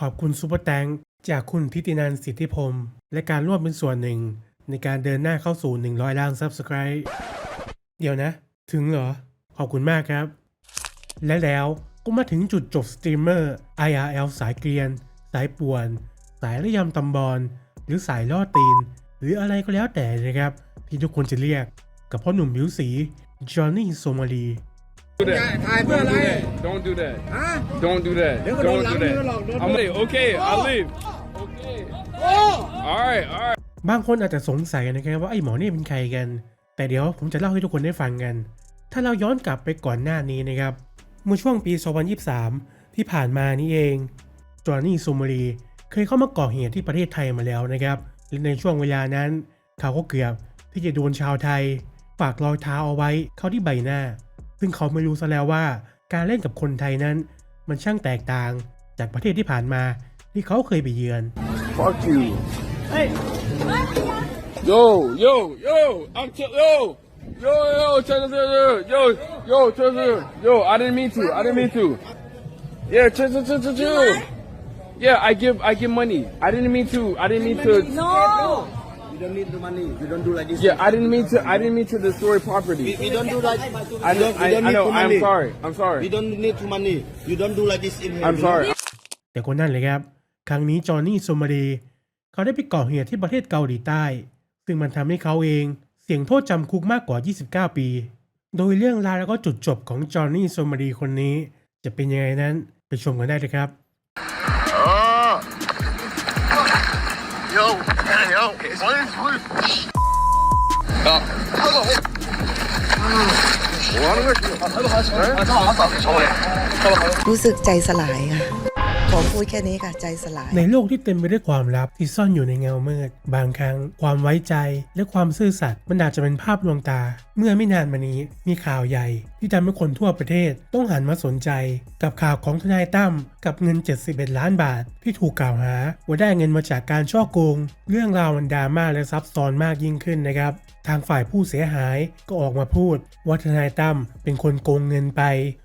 ขอบคุณซูเปอร์แตงจากคุณทิตินันสิทธิพรมและการร่วมเป็นส่วนหนึ่ง ในการเดินหน้าเข้าสู่ 100 ล้าน Subscribe เดี๋ยวนะ ถึงเหรอ ขอบคุณมากครับ และแล้วก็มาถึงจุดจบสตรีมเมอร์ IRL สายเกรียน สายป่วน สายระยำตำบอลหรือสายล่อตีน หรืออะไรก็แล้วแต่นะครับ ที่ทุกคนจะเรียก กับพ่อหนุ่มผิวสีจอห์นนี่โซมาลี do that. ถ่ายเพื่ออะไร Don't do that. ฮะ Don't do that. เดี๋ยวก็โดน Don't หลัง do มือหรอกโดน that. I'm leave. Okay, I'll leave. Okay. โอ้ All right, all right. บางคนอาจจะสงสัยนะครับว่าไอ้หมอนี่เป็นใครกัน แต่เดี๋ยวผมจะเล่าให้ทุกคนได้ฟังกัน ถ้าเราย้อนกลับไปก่อนหน้านี้นะครับ เมื่อช่วงปี 2023 ที่ผ่านมานี่เอง จอห์นนี่ซูมารีเคยเข้ามาก่อเหตุที่ประเทศไทยมาแล้วนะครับ และในช่วงเวลานั้นเขาก็เกือบที่จะโดนชาวไทย ฝากรอยเท้าเอาไว้เข้าที่ใบหน้า ซึ่งเขาไม่รู้ซะแล้วว่า การเล่นกับคนไทยนั้น มันช่างแตกต่างจากประเทศที่ผ่านมาที่เขาเคยไปเยือน Fuck you. Yo, yo, yo, I'm ch- yo, yo, yo, check this out, yo, yo, check this out. Yo, I didn't mean to, I didn't mean to. Yeah, check, check, check, check, check. Yeah, I give, I give money. I didn't mean to, I didn't mean to. No. You don't need the money. You don't do like this. Yeah, I didn't mean to, I didn't mean to destroy We, property. we don't do that. I We know, don't, we I, don't I need know, to I'm money. sorry, I'm We sorry. don't need to money. You don't do like this in here. I'm you know? sorry. แต่คนนั่นเลยครับ ครั้งนี้จอห์นนี่โซมารีเขาได้ไปก่อเหตุที่ประเทศเกาหลีใต้ ซึ่งมันทำให้เขาเองเสี่ยงโทษจำคุกมากกว่า 29 ปี โดยเรื่องราวแล้วก็จุดจบของจอห์นนี่โซมารีคนนี้ จะเป็นยังไงนั้นไปชมกันได้เลยครับ Yo, Ja, รู้สึกใจสลายค่ะ ขอพูดแค่นี้ค่ะ ใจสลาย ในโลกที่เต็มไปด้วยความลับที่ซ่อนอยู่ในเงาเมืด บางครั้ง ความไว้ใจและความซื่อสัตย์มันอาจจะเป็นภาพลวงตาเมื่อไม่นานมานี้มีข่าวใหญ่ที่ทำให้คนทั่วประเทศต้องหันมาสนใจ กับข่าวของทนายตั้มกับเงิน 71 ล้านบาท ที่ถูกกล่าวหาว่าได้เงินมาจากการช่อโกง เรื่องราวมันดราม่าและซับซ้อนมากยิ่งขึ้นนะครับ ทางฝ่ายผู้เสียหายก็ออกมาพูดว่าทนายตั้มเป็นคนโกงเงินไป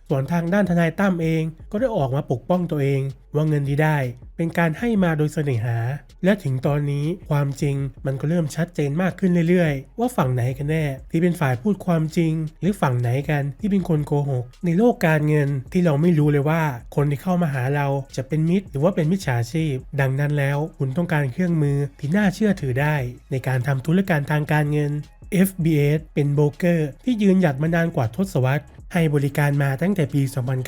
ส่วนทางด้านทนายตั้มเองก็ได้ออกมาปกป้องตัวเอง ว่าเงินที่ได้ เป็นการให้มาโดยเสน่หา และถึงตอนนี้ความจริงมันก็เริ่มชัดเจนมากขึ้นเรื่อยๆ ว่าฝั่งไหนกันแน่ ที่เป็นฝ่ายพูดความจริง หรือฝั่งไหนกันที่เป็นคนโกหก ในโลกการเงินที่เราไม่รู้เลยว่า คนที่เข้ามาหาเราจะเป็นมิตร หรือว่าเป็นมิจฉาชีพ ดังนั้นแล้วคุณต้องการเครื่องมือที่น่าเชื่อถือได้ ในการทำธุรการทางการเงิน FBS เป็นโบรกเกอร์ที่ยืนหยัดมานานกว่าทศวรรษ ให้บริการมาตั้งแต่ปี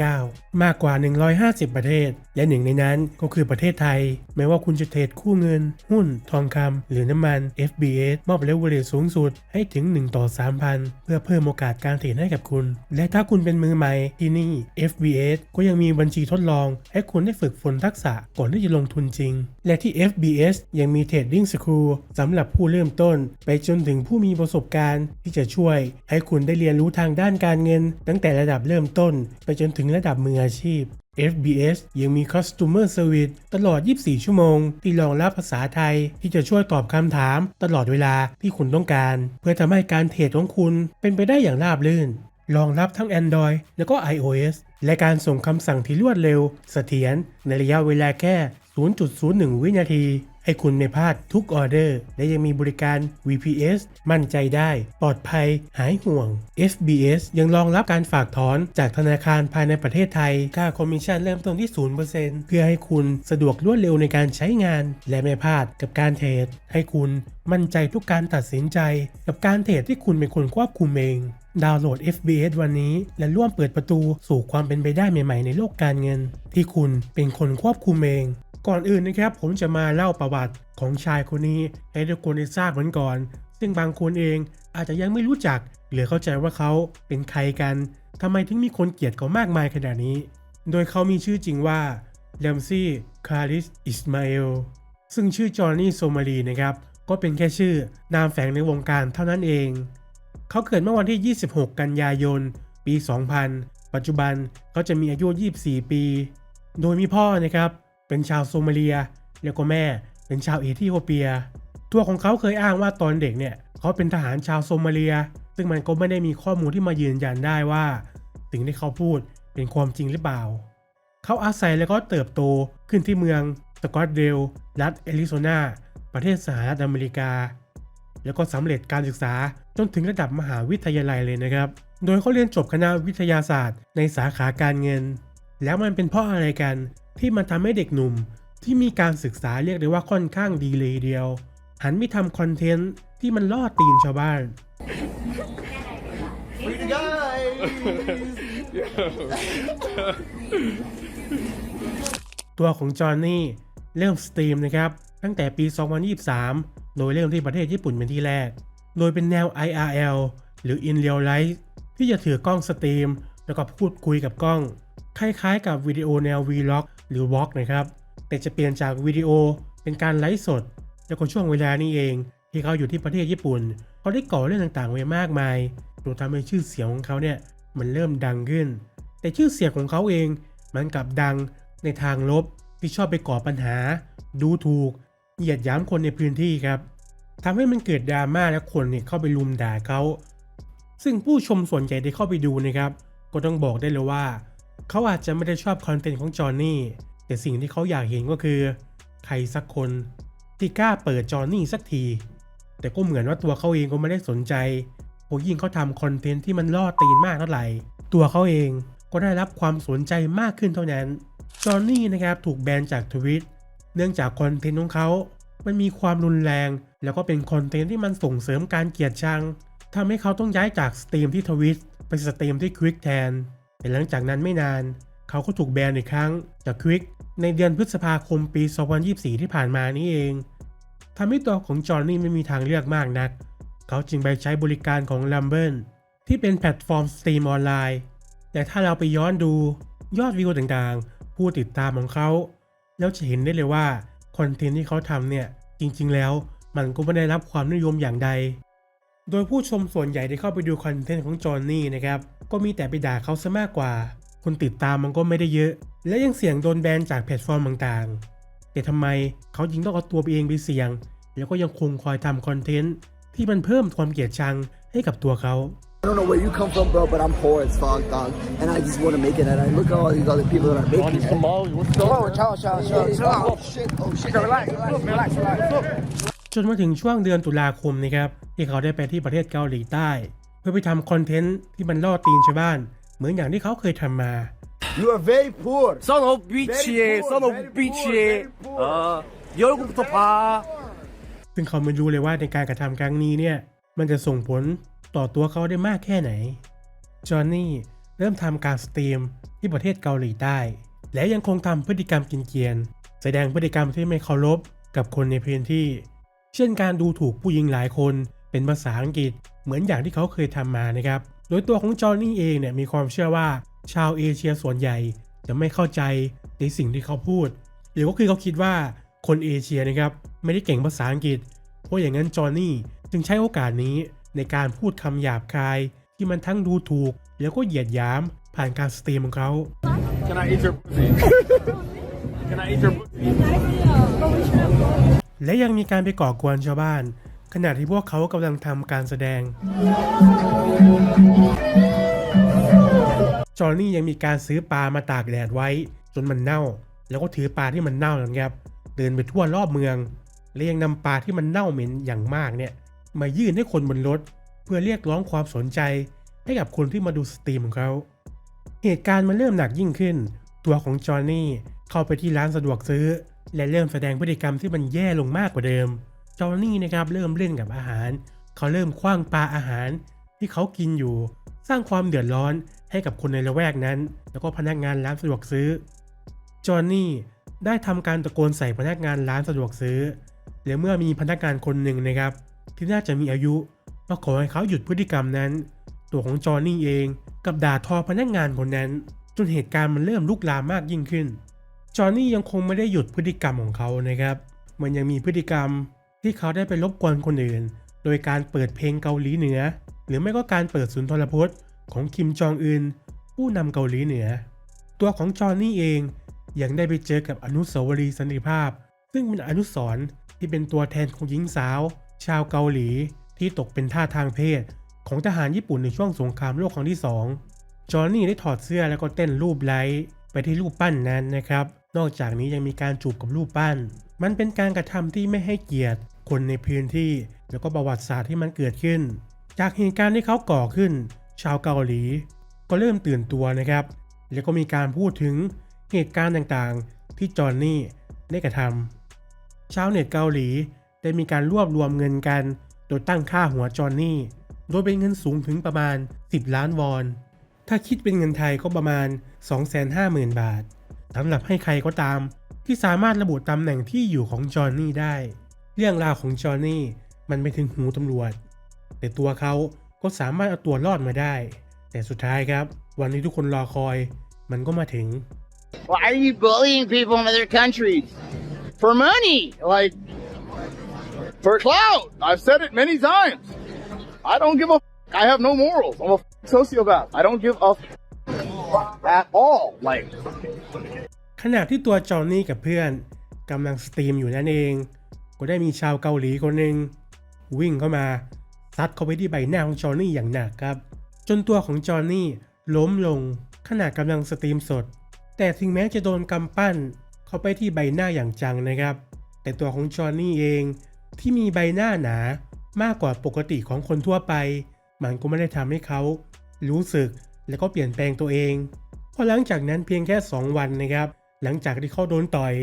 2009 มากกว่า 150 ประเทศ และหนึ่งในนั้นก็คือประเทศไทยไม่ว่าคุณจะเทรดคู่เงิน หุ้น ทองคำหรือน้ำมัน FBS มอบเลเวลเลสูงสุดให้ถึง 1 ต่อ 3,000 เพื่อเพิ่มโอกาสการเทรดให้กับคุณ และถ้าคุณเป็นมือใหม่ที่นี่ FBS ก็ยังมีบัญชีทดลอง ให้คุณได้ฝึกฝนทักษะก่อนที่จะลงทุนจริง และที่ FBS ยังมีเทรดดิ้งสคูลสำหรับผู้เริ่มต้น ไปจนถึงผู้มีประสบการณ์ที่จะช่วย ให้คุณได้เรียนรู้ทางด้านการเงินตั้งแต่ระดับเริ่มต้น ไปจนถึงระดับมืออาชีพ FBS ยังมี Customer Service ตลอด 24 ชั่วโมง ที่รองรับภาษาไทย ที่จะช่วยตอบคำถามตลอดเวลาที่คุณต้องการ เพื่อทำให้การเทรดของคุณเป็นไปได้อย่างราบรื่น รองรับทั้ง Android แล้วก็ iOS และการส่งคำสั่งที่รวดเร็ว เสถียรในระยะเวลาแค่ 0.01 วินาที ให้คุณไม่พลาดทุกออเดอร์ และยังมีบริการ VPS มั่นใจได้ ปลอดภัย หายห่วง FBS ยังรองรับการฝากถอนจากธนาคารภายในประเทศไทย ค่าคอมมิชชั่นเริ่มต้นที่ 0%เพื่อให้คุณสะดวกรวดเร็วในการใช้งาน และไม่พลาดกับการเทรด ให้คุณมั่นใจทุกการตัดสินใจ กับการเทรดที่คุณเป็นคนควบคุมเอง ดาวน์โหลด FBS วันนี้ และร่วมเปิดประตูสู่ความเป็นไปได้ใหม่ ๆ ในโลกการเงิน ที่คุณเป็นคนควบคุมเอง ก่อนอื่นนะครับผมจะมาเล่าประวัติของชายคนนี้ให้ทุกคนได้ทราบเหมือนก่อน ซึ่งบางคนเองอาจจะยังไม่รู้จัก หรือเข้าใจว่าเขาเป็นใครกันทำไมถึงมีคนเกลียดเขามากมายขนาดนี้ โดยเขามีชื่อจริงว่าเลมซี่คาริสอิสมาเอลซึ่งชื่อจอห์นนี่โซมารีนะครับก็เป็นแค่ชื่อนามแฝงในวงการเท่านั้นเอง เขาเกิดเมื่อวันที่ 26 กันยายน ปี 2000 ปัจจุบันเขาจะมีอายุ 24 ปี โดยมีพ่อนะครับ เป็นชาวโซมาเลีย แล้วก็แม่เป็นชาวเอธิโอเปีย ตัวของเขาเคยอ้างว่าตอนเด็กเนี่ยเขาเป็นทหารชาวโซมาเลีย ซึ่งมันก็ไม่ได้มีข้อมูลที่มายืนยันได้ว่า สิ่งที่เขาพูดเป็นความจริงหรือเปล่า เขาอาศัยแล้วก็เติบโตขึ้นที่เมืองสกอตเดลรัฐแอริโซนา ประเทศสหรัฐอเมริกา แล้วก็สำเร็จการศึกษาจนถึงระดับมหาวิทยาลัยเลยนะครับ โดยเขาเรียนจบคณะวิทยาศาสตร์ในสาขาการเงิน แล้วมันเป็นเพราะอะไรกัน ที่มันทำให้เด็กหนุ่มที่มีการศึกษาเรียกได้ว่าค่อนข้างดีเลยเดียว หันไปทำคอนเทนต์ที่มันล่อตีนชาวบ้าน ตัวของจอห์นนี่เริ่มสตรีมนะครับ ตั้งแต่ปี 2023 โดยเริ่มที่ประเทศญี่ปุ่นเป็นที่แรก โดยเป็นแนว IRL หรือ In Real Life ที่จะถือกล้องสตรีม แล้วก็พูดคุยกับกล้อง คล้ายๆ กับวิดีโอแนว Vlog หรือ Vlog นะครับ แต่จะเปลี่ยนจากวิดีโอเป็นการไลฟ์สด แล้วก็ช่วงเวลานี้เอง ที่เขาอยู่ที่ประเทศญี่ปุ่นเขาได้ก่อเรื่องต่างๆไว้มากมายจนทำให้ชื่อเสียงของเขาเนี่ยมันเริ่มดังขึ้น แต่ชื่อเสียงของเขาเองมันกลับดังในทางลบที่ชอบไปก่อปัญหา ดูถูก เหยียดหยามคนในพื้นที่ครับทำให้มันเกิดดราม่าและคนเนี่ยเข้าไปลุมด่าเขา ซึ่งผู้ชมส่วนใหญ่ที่เข้าไปดูนะครับ ก็ต้องบอกได้เลยว่า เขาอาจจะไม่ได้ชอบคอนเทนต์ของจอห์นนี่ แต่สิ่งที่เขาอยากเห็นก็คือ ใครสักคนที่กล้าเปิดจอห์นนี่สักที แต่ก็เหมือนว่าตัวเขาเองก็ไม่ได้สนใจเพราะยิ่งเขาทำคอนเทนต์ที่มันล่อตีนมากเท่าไหร่ ตัวเขาเองก็ได้รับความสนใจมากขึ้นเท่านั้น จอห์นนี่นะครับถูกแบนจากทวิตเนื่องจากคอนเทนต์ของเขา มันมีความรุนแรง แล้วก็เป็นคอนเทนต์ที่มันส่งเสริมการเกลียดชังทำให้เขาต้องย้ายจากสตรีมที่ทวิต ไปสตรีมที่ควิกแทน แต่หลังจากนั้นไม่นาน เขาก็ถูกแบนอีกครั้งจากควิกในเดือนพฤษภาคมปี 2024 ที่ผ่านมานี่เองทำให้ตัวของจอห์นนี่ไม่มีทางเลือกมากนัก เขาจึงไปใช้บริการของ l u m b e r ที่เป็นแพลตฟอร์มสตรีมออนไลน์ แต่ถ้าเราไปย้อนดูยอดวิวต่างๆ ผู้ติดตามของเขา แล้วจะเห็นได้เลยว่าคอนเทนต์ที่เขาทำเนี่ย จริงๆแล้วมันก็ไม่ได้รับความนิยมอย่างใด โดยผู้ชมส่วนใหญ่ที่เข้าไปดูคอนเทนต์ของจอห์นนี่นะครับ ก็มีแต่ไปด่าเขาซะมากกว่า คนติดตามมันก็ไม่ได้เยอะ และยังเสี่ยงโดนแบนจากแพลตฟอร์มต่างๆ แต่ทำไมเขาจึงต้องเอาตัวไปเองไปเสี่ยง แล้วก็ยังคงคอยทำคอนเทนต์ที่มันเพิ่มความเกลียดชังให้กับตัวเขา I don't know where you come from, bro, but I'm poor as fuck, dog. And I just want to make it. And I look at all these other people that are making it. Chill, chill, chill, chill, chill. Oh, shit. Oh, shit. Relax, relax, relax, relax. จนมาถึงช่วงเดือนตุลาคมนะครับที่เขาได้ไปที่ประเทศเกาหลีใต้ เพื่อไปทำคอนเทนต์ที่มันล่อตีนชาวบ้าน เหมือนอย่างที่เขาเคยทำมา You are very poor son of bitch son of bitch เออเยอะกุปตภาซึ่งเขาไม่รู้เลยว่าในการกระทำครั้งนี้เนี่ยมันจะส่งผลต่อตัวเขาได้มากแค่ไหน จอห์นนี่เริ่มทำการสตรีมที่ประเทศเกาหลีใต้ และยังคงทำพฤติกรรมกินเกียน แสดงพฤติกรรมที่ไม่เคารพกับคนในพื้นที่ เช่นการดูถูกผู้หญิงหลายคน เป็นภาษาอังกฤษเหมือนอย่างที่เขาเคยทำมานะครับ โดยตัวของจอห์นนี่เองเนี่ยมีความเชื่อว่าชาวเอเชียส่วนใหญ่จะไม่เข้าใจในสิ่งที่เขาพูด หรือก็คือเขาคิดว่าคนเอเชียนะครับไม่ได้เก่งภาษาอังกฤษ เพราะอย่างนั้นจอห์นนี่จึงใช้โอกาสนี้ในการพูดคำหยาบคาย ที่มันทั้งดูถูก แล้วก็เหยียดหยามผ่านการสตรีมของเขา Can I eat your pussy? Can I eat your pussy? และยังมีการไปก่อกวนชาวบ้าน ขณะที่พวกเขากำลังทำการแสดง จอห์นนี่ยังมีการซื้อปลามาตากแดดไว้ จนมันเน่า แล้วก็ถือปลาที่มันเน่านั้นครับเดินไปทั่วรอบเมือง และยังนำปลาที่มันเน่าเหม็นอย่างมากเนี่ยมายื่นให้คนบนรถ เพื่อเรียกร้องความสนใจให้กับคนที่มาดูสตรีมของเขา เหตุการณ์มันเริ่มหนักยิ่งขึ้น ตัวของจอห์นนี่เข้าไปที่ร้านสะดวกซื้อ และเริ่มแสดงพฤติกรรมที่มันแย่ลงมากกว่าเดิม จอห์นนี่นะครับเริ่มเล่นกับอาหาร เขาเริ่มคว้างปลาอาหาร ที่เขากินอยู่ สร้างความเดือดร้อนให้กับคนในละแวกนั้น แล้วก็พนักงานร้านสะดวกซื้อ จอห์นนี่ได้ทำการตะโกนใส่พนักงานร้านสะดวกซื้อ และเมื่อมีพนักงานคนหนึ่งนะครับ ที่น่าจะมีอายุมาขอให้เขาหยุดพฤติกรรมนั้น ตัวของจอห์นนี่เองกับด่าทอพนักงานคนนั้น จนเหตุการณ์มันเริ่มลุกลามมากยิ่งขึ้น จอห์นนี่ยังคงไม่ได้หยุดพฤติกรรมของเขานะครับ มันยังมีพฤติกรรมที่เขาได้ไปรบกวนคนอื่น โดยการเปิดเพลงเกาหลีเหนือ หรือไม่ก็การเปิดสุนทรพจน์ของคิมจองอึนผู้นำเกาหลีเหนือ ตัวของจอห์นนี่เองยังได้ไปเจอกับอนุสาวรีย์สันติภาพ ซึ่งเป็นอนุสรณ์ที่เป็นตัวแทนของหญิงสาว ชาวเกาหลีที่ตกเป็นท่าสทางเพศ ของทหารญี่ปุ่นในช่วงสงครามโลกครั้งที่ 2 จอห์นนี่ได้ถอดเสื้อแล้วก็เต้นรูปไล้ไปที่รูปปั้นนั้นนะครับ นอกจากนี้ยังมีการจูบกับรูปปั้น มันเป็นการกระทำที่ไม่ให้เกียรติ คนในพื้นที่ แล้วก็ประวัติศาสตร์ที่มันเกิดขึ้น จากเหตุการณ์ที่เขาก่อขึ้น ชาวเกาหลี ก็เริ่มตื่นตัวนะครับ แล้วก็มีการพูดถึงเหตุการณ์ต่างๆ ที่จอห์นนี่ได้กระทำชาวเน็ตเกาหลีได้มีการรวบรวมเงินกัน โดยตั้งค่าหัวจอห์นนี่ โดยเป็นเงินสูงถึงประมาณ 10 ล้านวอน ถ้าคิดเป็นเงินไทยก็ประมาณ 250,000 บาท สำหรับให้ใครก็ตาม ที่สามารถระบุตำแหน่งที่อยู่ของจอห์นนี่ได้ เรื่องราวของจอห์นนี่มันไปถึงหูตำรวจ แต่ตัวเขาก็สามารถเอาตัวรอดมาได้ แต่สุดท้ายครับ วันที่ทุกคนรอคอย มันก็มาถึง Why are you bullying people in other countries? For money, like For clout! I've said it many times. I don't give a I have no morals. I'm a sociopath. I don't give a at all. Like, ขณะที่ตัวจอห์นนี่กับเพื่อนกำลังสตรีมอยู่นั่นเอง ก็ได้มีชาวเกาหลีคนหนึ่งวิ่งเข้ามาซัดเข้าไปที่ใบหน้าของจอห์นนี่อย่างหนักครับ จนตัวของจอห์นนี่ล้มลงขณะกำลังสตรีมสด แต่ถึงแม้จะโดนกำปั้นเข้าไปที่ใบหน้าอย่างจังนะครับ แต่ตัวของจอห์นนี่เองที่มีใบหน้าหนามากกว่าปกติของคนทั่วไป มันก็ไม่ได้ทำให้เขารู้สึก แล้วก็เปลี่ยนแปลงตัวเองพอหลังจากนั้นเพียงแค่ 2 วันนะครับ หลังจากที่เขาโดนต่อย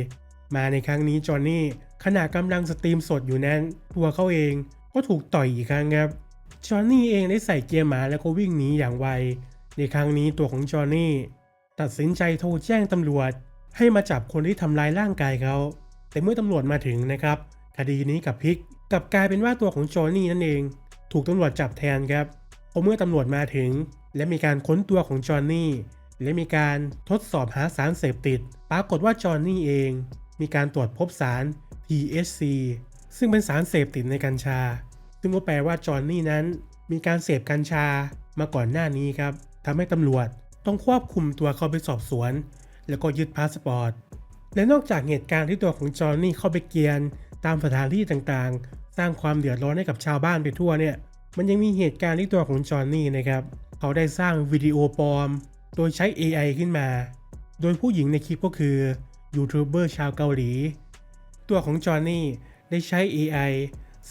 มาในครั้งนี้จอห์นนี่ขณะกำลังสตรีมสดอยู่นั้น ตัวเขาเองก็ถูกต่อยอีกครั้งครับจอห์นนี่เองได้ใส่เกียร์หมาแล้วก็วิ่งหนีอย่างไว ในครั้งนี้ตัวของจอห์นนี่ตัดสินใจโทรแจ้งตำรวจ ให้มาจับคนที่ทำร้ายร่างกายเขา แต่เมื่อตำรวจมาถึงนะครับ คดีนี้กับพิกกลับกลายเป็นว่าตัวของจอห์นนี่นั่นเอง ถูกตำรวจจับแทนครับเพราะเมื่อตำรวจมาถึง และมีการค้นตัวของจอห์นนี่และมีการทดสอบหาสารเสพติด ปรากฏว่าจอห์นนี่เอง มีการตรวจพบสาร THC ซึ่งเป็นสารเสพติดในกัญชา ซึ่งก็แปลว่าจอห์นนี่นั้น มีการเสพกัญชามาก่อนหน้านี้ครับทำให้ตำรวจต้องควบคุมตัวเขาไปสอบสวน แล้วก็ยึดพาสปอร์ต และนอกจากเหตุการณ์ที่ตัวของจอห์นนี่เข้าไปเกียนตามสถานที่ต่างๆ สร้างความเดือดร้อนให้กับชาวบ้านไปทั่วเนี่ย มันยังมีเหตุการณ์ที่ตัวของจอห์นนี่นะครับ เขาได้สร้างวิดีโอปลอม โดยใช้ AI ขึ้นมา โดยผู้หญิงในคลิปก็คือยูทูบเบอร์ชาวเกาหลี ตัวของจอห์นนี่ได้ใช้ AI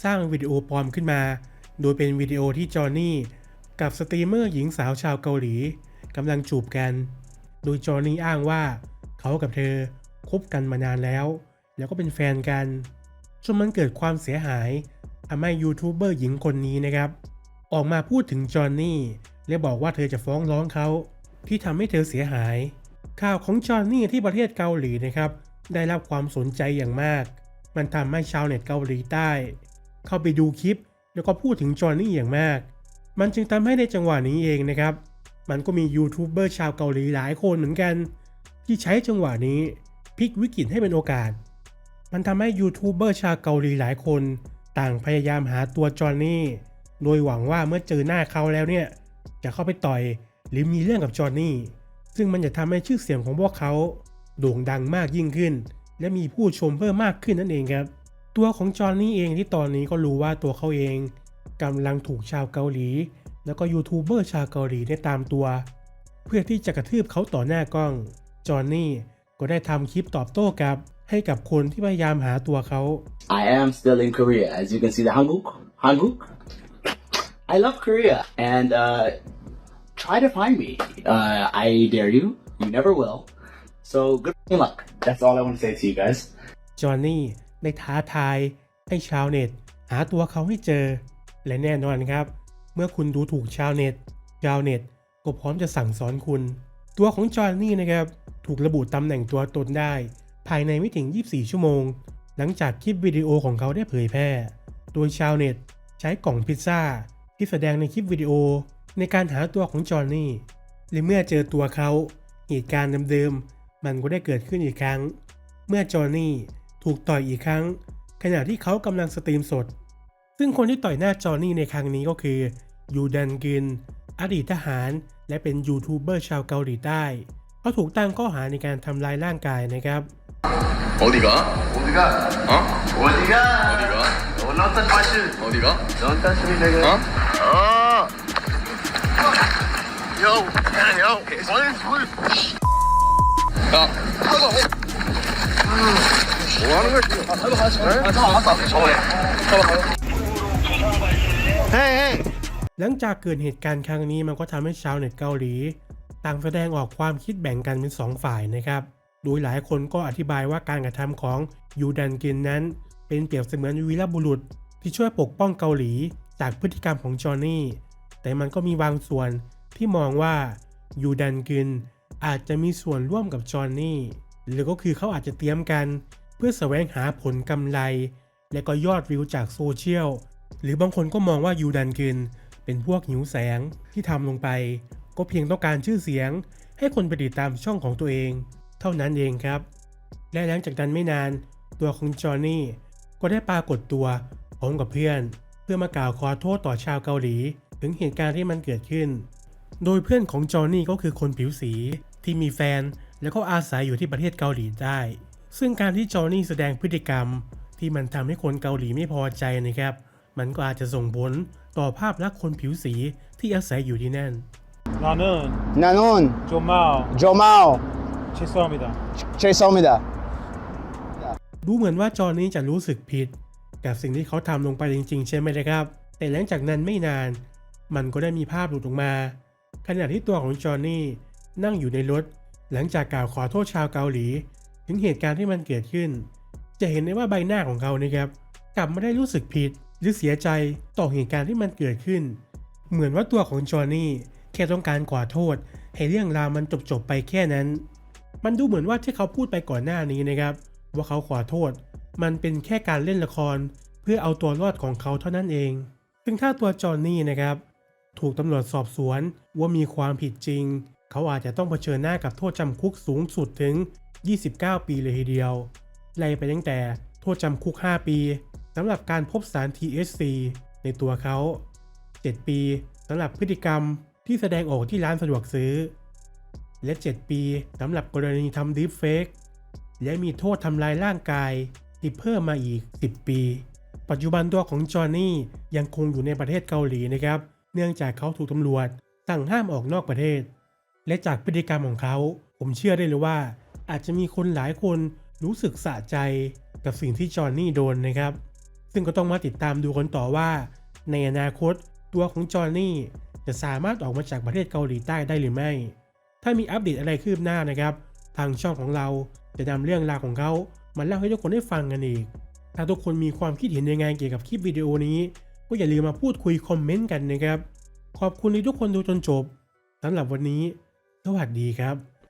สร้างวิดีโอปลอมขึ้นมา โดยเป็นวิดีโอที่จอห์นนี่กับสตรีมเมอร์หญิงสาวชาวเกาหลีกำลังจูบกัน โดยจอห์นนี่อ้างว่า เขากับเธอคบกันมานานแล้ว แล้วก็เป็นแฟนกันจนมันเกิดความเสียหายทำให้ยูทูบเบอร์หญิงคนนี้นะครับ ออกมาพูดถึงจอห์นนี่ และบอกว่าเธอจะฟ้องร้องเขาที่ทำให้เธอเสียหาย ข่าวของจอห์นนี่ที่ประเทศเกาหลีนะครับ ได้รับความสนใจอย่างมาก มันทำให้ชาวเน็ตเกาหลีใต้ เข้าไปดูคลิปแล้วก็พูดถึงจอห์นนี่อย่างมาก มันจึงทำให้ในจังหวะนี้เองนะครับ มันก็มียูทูบเบอร์ชาวเกาหลีหลายคนเหมือนกัน ที่ใช้จังหวะนี้พลิกวิกฤตให้เป็นโอกาส มันทำให้ยูทูบเบอร์ชาวเกาหลีหลายคน ต่างพยายามหาตัวจอห์นนี่ โดยหวังว่าเมื่อเจอหน้าเขาแล้วเนี่ย จะเข้าไปต่อยหรือมีเรื่องกับจอห์นนี่ ซึ่งมันจะทำให้ชื่อเสียงของพวกเขาโด่งดังมากยิ่งขึ้น และมีผู้ชมเพิ่มมากขึ้นนั่นเองครับ ตัวของจอห์นนี่เองที่ตอนนี้ก็รู้ว่าตัวเขาเองกำลังถูกชาวเกาหลี แล้วก็ยูทูบเบอร์ชาวเกาหลีได้ตามตัว เพื่อที่จะกระทืบเขาต่อหน้ากล้อง จอห์นนี่ก็ได้ทำคลิปตอบโต้กับให้กับคนที่พยายามหาตัวเขา I am still in Korea. As you can see, the Hanguk, Hanguk. I love Korea, and uh, try to find me. Uh, I dare you. You never will. So good luck. That's all I want to say to you guys. จอห์นนี่ได้ท้าทายให้ชาวเน็ต หาตัวเขาให้เจอ และแน่นอนครับ เมื่อคุณดูถูกชาวเน็ต ชาวเน็ตก็พร้อมจะสั่งสอนคุณ ตัวของจอห์นนี่นะครับ ถูกระบุตำแหน่งตัวตนได้ ภายในไม่ถึง 24 ชั่วโมง หลังจากคลิปวิดีโอของเขาได้เผยแพร่ โดยชาวเน็ตใช้กล่องพิซซ่า ที่แสดงในคลิปวิดีโอ ในการหาตัวของจอห์นนี่และเมื่อเจอตัวเขาเหตุการณ์เดิมๆมันก็ได้เกิดขึ้นอีกครั้ง เมื่อจอห์นนี่ถูกต่อยอีกครั้ง ขณะที่เขากำลังสตรีมสด ซึ่งคนที่ต่อยหน้าจอห์นนี่ในครั้งนี้ก็คือยูดันกิน อดีตทหาร และเป็นยูทูบเบอร์ชาวเกาหลีใต้ เขาถูกตั้งข้อหาในการทำลายร่างกายนะครับ 어디가? 어디가? 어? 어디가? 어디가? Don't touch me. 어디가? Don't touch me, nigga. 어? 어. โย่โย่โอ้ยก็เข้าต่อ我那个，他都，หลังจากเกิดเหตุการณ์ครั้งนี้มันก็ทำให้ชาวเน็ตเกาหลี ต่างแสดงออกความคิดแบ่งกันเป็น 2 ฝ่ายนะครับ โดยหลายคนก็อธิบายว่าการกระทำของยูดันกินนั้น เป็นเปรียบเสมือนวีรบุรุษที่ช่วยปกป้องเกาหลี จากพฤติกรรมของจอห์นนี่ แต่มันก็มีบางส่วน ที่มองว่ายูดันกินอาจจะมีส่วนร่วมกับจอห์นนี่หรือก็คือเขาอาจจะเตรียมกัน เพื่อแสวงหาผลกำไร และก็ยอดวิวจากโซเชียลหรือบางคนก็มองว่ายูดันกินเป็นพวกหิวแสงที่ทำลงไป ก็เพียงต้องการชื่อเสียง ให้คนไปติดตามช่องของตัวเอง เท่านั้นเองครับ และหลังจากนั้นไม่นานตัวของจอห์นนี่ก็ได้ปรากฏตัวพร้อมกับเพื่อน เพื่อมากล่าวขอโทษต่อชาวเกาหลี ถึงเหตุการณ์ที่มันเกิดขึ้น โดยเพื่อนของจอห์นนี่ก็คือคนผิวสีที่มีแฟน แล้วก็อาศัยอยู่ที่ประเทศเกาหลีได้ซึ่งการที่จอห์นนี่แสดงพฤติกรรม ที่มันทำให้คนเกาหลีไม่พอใจนะครับ มันก็อาจจะส่งผลต่อภาพลักษณ์คนผิวสีที่อาศัยอยู่ที่นั่นนานุนนานุนโจมาโจมาเชซอมิดาเชซอมิดาดูเหมือนว่าจอห์นนี่จะรู้สึกผิด กับสิ่งที่เขาทำลงไปจริง ๆ ใช่ไหมนะครับ แต่หลังจากนั้นไม่นาน มันก็ได้มีภาพหลุดออกมา ขณะที่ตัวของจอห์นนี่นั่งอยู่ในรถ หลังจากกล่าวขอโทษชาวเกาหลี ถึงเหตุการณ์ที่มันเกิดขึ้น จะเห็นได้ว่าใบหน้าของเขานะครับกลับไม่ได้รู้สึกผิดหรือเสียใจต่อเหตุการณ์ที่มันเกิดขึ้น เหมือนว่าตัวของจอห์นนี่แค่ต้องการขอโทษ ให้เรื่องราวมันจบๆไปแค่นั้น มันดูเหมือนว่าที่เขาพูดไปก่อนหน้านี้นะครับ ว่าเขาขอโทษ มันเป็นแค่การเล่นละคร เพื่อเอาตัวรอดของเขาเท่านั้นเอง ซึ่งถ้าตัวจอห์นนี่นะครับ ถูกตำรวจสอบสวนว่ามีความผิดจริง เขาอาจจะต้องเผชิญหน้ากับโทษจำคุกสูงสุดถึง 29 ปีเลยทีเดียว ไล่ไปตั้งแต่โทษจำคุก 5 ปีสำหรับการพบสาร THC ในตัวเขา 7 ปีสำหรับพฤติกรรมที่แสดงออกที่ร้านสะดวกซื้อ และ 7 ปีสำหรับกรณีทำดีฟเฟกและมีโทษทำลายร่างกายที่เพิ่มมาอีก 10 ปี ปัจจุบันตัวของจอห์นนี่ยังคงอยู่ในประเทศเกาหลีนะครับ เนื่องจากเขาถูกตำรวจสั่งห้ามออกนอกประเทศ และจากพฤติกรรมของเขา ผมเชื่อได้เลยว่า อาจจะมีคนหลายคนรู้สึกสะใจกับสิ่งที่จอห์นนี่โดนนะครับ ซึ่งก็ต้องมาติดตามดูกันต่อว่า ในอนาคตตัวของจอห์นนี่จะสามารถออกมาจากประเทศเกาหลีใต้ได้หรือไม่ ถ้ามีอัปเดตอะไรคืบหน้านะครับ ทางช่องของเราจะนำเรื่องราวของเขามาเล่าให้ทุกคนได้ฟังกันอีก ถ้าทุกคนมีความคิดเห็นยังไงเกี่ยวกับคลิปวิดีโอนี้ ก็อย่าลืมมาพูดคุยคอมเมนต์กันนะครับ ขอบคุณที่ทุกคนดูจนจบสำหรับวันนี้ สวัสดีครับ